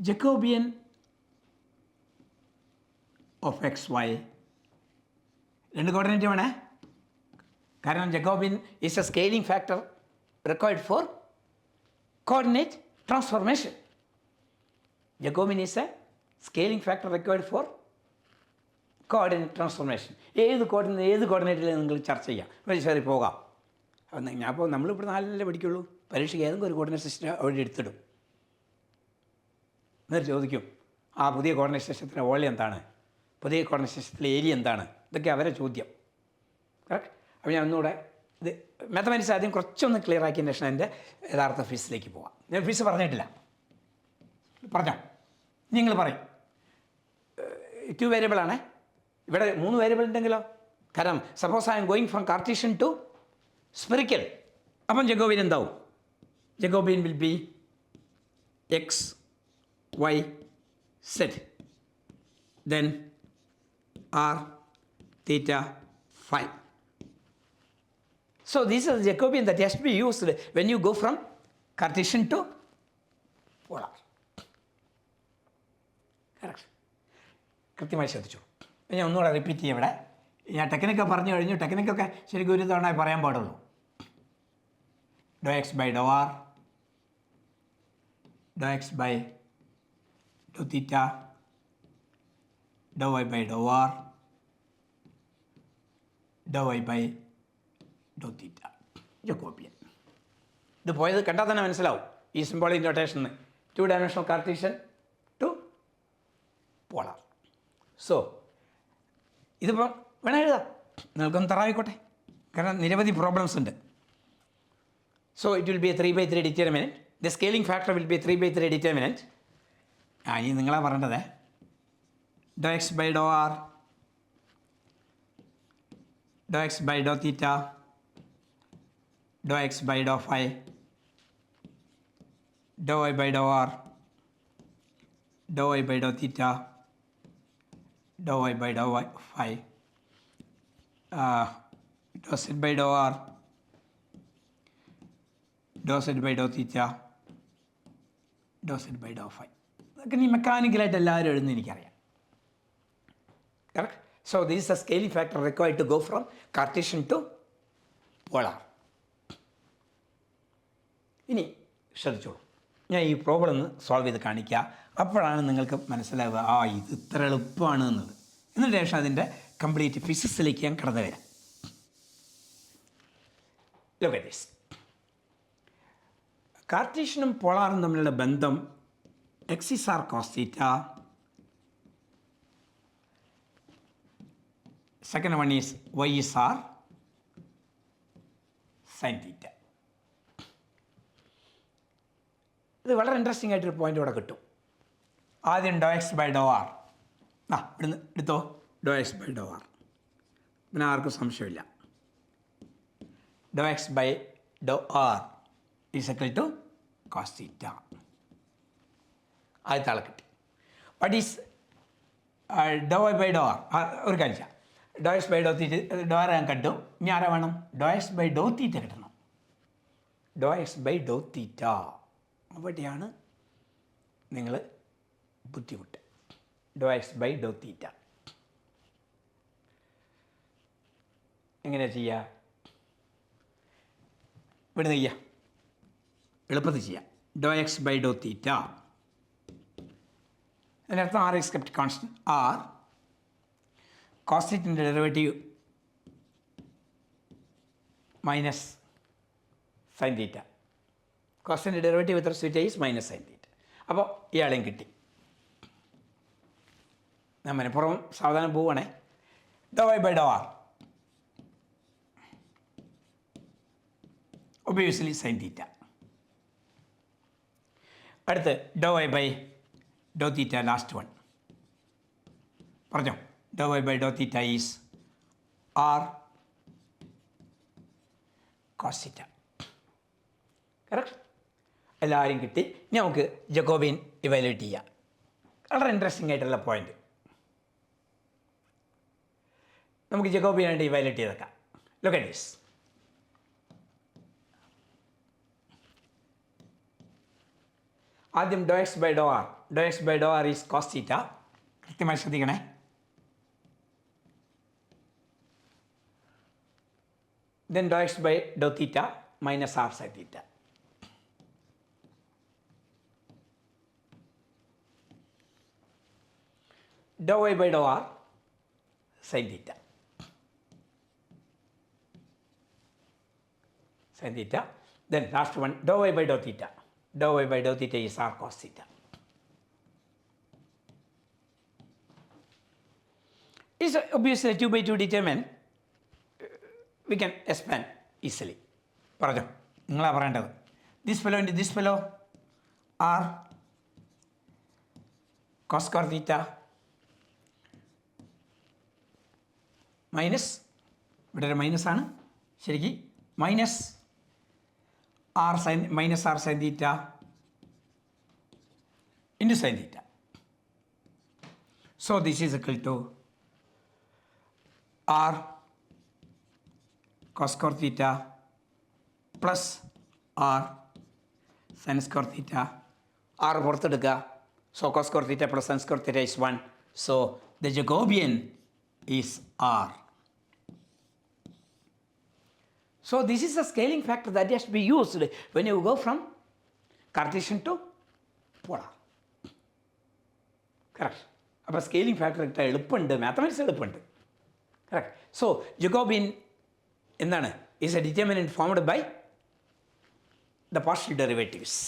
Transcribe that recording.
Jacobian of X Y രണ്ട് coordinate വേണേ? കാരണം Jacobian is a scaling factor required for coordinate transformation Jacobian is a scaling factor required for coordinate transformation ഏത് coordinate ഏത് കോർഡിനേറ്റിൽ നിങ്ങൾ ചർച്ച ചെയ്യാം ശരി പോകാം. ഞാൻ അപ്പോൾ നമ്മളിപ്പോൾ നാലിലല്ലേ പഠിക്കുള്ളൂ. പരീക്ഷയ്ക്ക് ഏതെങ്കിലും ഒരു കോർഡിനേറ്റ് സിസ്റ്റം അവിടെ എടുത്തിടും. എന്നിട്ട് ചോദിക്കും ആ പുതിയ കോർഡിനേറ്റ് സിസ്റ്റത്തിന്റെ ഓളി എന്താണ്? പുതിയ കോർഡിനേറ്റ് സ്റ്റേഷത്തിലെ ഏരിയ എന്താണ്? ഇതൊക്കെ അവരെ ചോദ്യം. കറക്റ്റ് അപ്പോൾ ഞാൻ ഒന്നുകൂടെ ഇത് മാത്തമാറ്റിക്സ് ആദ്യം കുറച്ചൊന്ന് ക്ലിയർ ആക്കിയതിന് ശേഷം എന്റെ യഥാർത്ഥ ഫീസിലേക്ക് പോവാം. ഞാൻ ഫീസ് പറഞ്ഞിട്ടില്ല. പറഞ്ഞോ? നിങ്ങൾ പറയും. ടു വേരിയബിൾ ആണേ. ഇവിടെ മൂന്ന് വേരിയബിൾ ഉണ്ടെങ്കിലോ? കാരണം suppose I'm going from Cartesian to spherical അപ്പം ജഗോബിൻ എന്താവും? Jacobian will be x y z then r theta phi So this is the Jacobian that has to be used when you go from Cartesian to polar. Correct. കൃത്യമായി ശ്രദ്ധിച്ചു. ഞാൻ ഒന്നുകൂടെ repeat ചെയ്യാം ഇവിടെ. ഞാൻ ടെക്നിക്കൊക്കെ പറഞ്ഞു കഴിഞ്ഞു. ടെക്നിക്കൊക്കെ ശരിക്കും ഒരു തവണ പറയാൻ പാടുള്ളൂ. Dou x by dou r dou x by dou theta dou y by dou r dou y by dou theta Jacobian ഇത് പോയത് കണ്ടാൽ തന്നെ മനസ്സിലാവും ഈ symbolic notation two dimensional Cartesian to polar so ഇതിപ്പോൾ വേണം എഴുതാം. നിങ്ങൾക്കൊന്ന് തറായിക്കോട്ടെ കാരണം നിരവധി പ്രോബ്ലംസ് ഉണ്ട്. So it will be a three by three determinant the scaling factor will be three by three determinant ആ ഇനി നിങ്ങളാ പറയേണ്ടതേ dou x by dou r dou x by dou theta dou x by dou phi dou y by dou r dou y by dou theta dou y by dou y phi uh, dou z by dou r dou z by dou theta dou z by dou phi അതൊക്കെ നീ മെക്കാനിക്കലായിട്ട് എല്ലാവരും എഴുതുന്നത് എനിക്കറിയാം. Correct so this a scaling factor required to go from Cartesian to polar ഇനി ശ്രദ്ധിച്ചോളൂ. ഞാൻ ഈ problem ഒന്ന് സോൾവ് ചെയ്ത് കാണിക്കുക അപ്പോഴാണ് നിങ്ങൾക്ക് മനസ്സിലാവുക ആ ഇത് ഇത്ര എളുപ്പമാണ് എന്നത്. എന്നിട്ട് ശേഷം അതിന്റെ കംപ്ലീറ്റ് ഫിസിക്സിലേക്ക് ഞാൻ കടന്നു വരാം. ലോക്ക് ദിസ് കാർട്ടീഷ്യനും പോളാറും തമ്മിലുള്ള ബന്ധം x is r cos theta second one is y is r sine theta ഇത് വളരെ ഇൻട്രസ്റ്റിംഗ് ആയിട്ടൊരു പോയിന്റ് ഇവിടെ കിട്ടും. ആദ്യം dou x by dou r ആ ഇവിടുന്ന് എടുത്തോ. Dou x by dou r പിന്നെ ആർക്കും സംശയമില്ല. Dou x by dou r is equal to cos theta ആദ്യത്തെ ആളെ കിട്ടി. What is dou by dou r ഒരു കാഴ്ച ഡോ by dou theta dou R ഞാൻ കണ്ടു? ഇനി ആരാ വേണം? ഡോ ബൈ ഡോ തീറ്റ കിട്ടണം. Dou x by dou theta. അവിടെയാണ് നിങ്ങൾ ബുദ്ധിമുട്ട്. Dou x by dou theta. എങ്ങനെയാ ചെയ്യുക ഇവിടെ ചെയ്യുക എളുപ്പത്തിൽ ചെയ്യാം. Dou x by dou theta. അതിനർത്ഥം r x kept constant r കോസ്റ്റിന്റെ derivative minus sine theta കോസ്റ്റിന്റെ derivative with sweet is minus sine theta അപ്പോൾ ഇയാളെയും കിട്ടി. ഞാൻ മനഃപൂർവം സാവധാനം പോവുകയാണേ. Dou y by dou r obviously sine theta അടുത്ത് dou y by dou theta last one പറഞ്ഞോ. Dou y by dou theta is r cos theta correct എല്ലാവരും കിട്ടി. ഇനി നമുക്ക് ജക്കോബിൻ ഇവാലുവേറ്റ് ചെയ്യാം. വളരെ ഇൻട്രസ്റ്റിംഗ് ആയിട്ടുള്ള പോയിന്റ് നമുക്ക് ജക്കോബിനായിട്ട് ഇവാലുവേറ്റ് ചെയ്തേക്കാം ലുക്ക് അറ്റ് ദിസ് ആദ്യം dou x by dou r dou x by dou r is cos theta കൃത്യമായി ശ്രദ്ധിക്കണേ then dou x by dou theta minus r sin theta. Dou y by dou r sin theta. Sin theta. Then last one dou y by dou theta. Dou y by dou theta is r cos theta. Is obviously 2 by 2 determined. We can expand easily പറഞ്ഞോ നിങ്ങളാ പറയേണ്ടത്. This fellow into this fellow r കോസ്കോർ theta minus ഇവിടെ ഒരു minus ആണ്. ശരിക്ക് minus r sine minus r sine theta into sine theta so this is equal to r cos square theta plus r sin square theta r പുറത്തെടുക്കുക so cos square theta plus sin square theta is 1 so the Jacobian is r so this is the scaling factor that has to be used when you go from Cartesian to polar. Correct. അപ്പോൾ scaling factor ഇട്ടാൽ എളുപ്പമുണ്ട്. Mathematics എളുപ്പമുണ്ട്. Correct so Jacobian എന്താണ്? Is a determinant formed by the partial derivatives